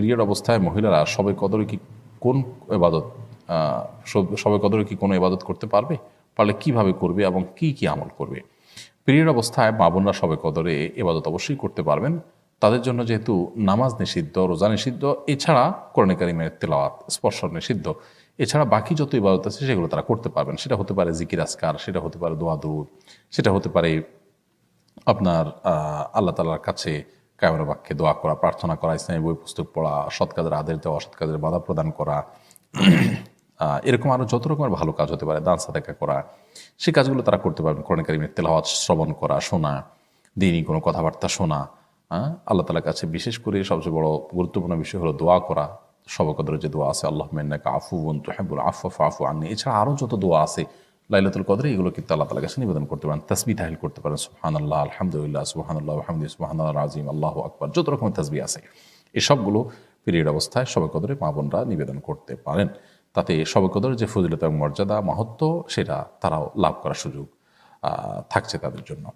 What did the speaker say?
Period অবস্থায় মহিলারা সবে কদরে কি কোন এবাদত সব- কদরে কি কোনো এবাদত করতে পারবে? পারলে কীভাবে করবে এবং কি কি আমল করবে? পিরিয়ড অবস্থায় মা সবে কদরে এবাদত অবশ্যই করতে পারবেন। তাদের জন্য যেহেতু নামাজ নিষিদ্ধ, রোজা নিষিদ্ধ, এছাড়া করণে কারিমের তেলাওয়াত, স্পর্শ নিষিদ্ধ, এছাড়া বাকি যত ইবাদত আছে সেগুলো তারা করতে পারবেন। সেটা হতে পারে জিকির আসকার সেটা হতে পারে দোয়া সেটা হতে পারে আপনার আল্লাহ তালার কাছে কায়মের বাক্যে দোয়া করা, প্রার্থনা করা, ইসলামী বই, পুস্তক পড়া, সৎ কাজের আদেশ দেওয়া, অসৎ কাজের বাধা প্রদান করা এরকম আরও যত রকমের ভালো কাজ হতে পারে, দান সাদাকা করা, সেই কাজগুলো তারা করতে পারবেন। কোরআন কারিমের শ্রবণ করা, শোনা, দিনই কোনো কথাবার্তা শোনা হ্যাঁ আল্লাহ তালার কাছে বিশেষ করে সবচেয়ে বড় গুরুত্বপূর্ণ বিষয় হলো দোয়া করা, সবকদরের যে দোয়া আছে আল্লাহ মেন্নাকা আফু বন তোহাবুল আফু আফু আননি, এছাড়া আরও যত দোয়া আছে লাইলাতুল কদরে এগুলো কিন্তু আল্লাহ তালার কাছে নিবেদন করতে পারেন তসবি তাহিল করতে পারেন সুহান আল্লাহ আলহামদুলিল্লাহ সুহান আল্লাহ আহমদ সুহান আল্লাহ আজিম আল্লাহ আকবর, যত রকমের তসবি আছে। এসবগুলো পিরিয়ড অবস্থায় সবে কদরে মা বোনরা নিবেদন করতে পারেন। তাতে সবে কদরের যে ফজিলত এবং মর্যাদা মাহাত্ম সেটা তারাও লাভ করার সুযোগ থাকছে তাদের জন্য।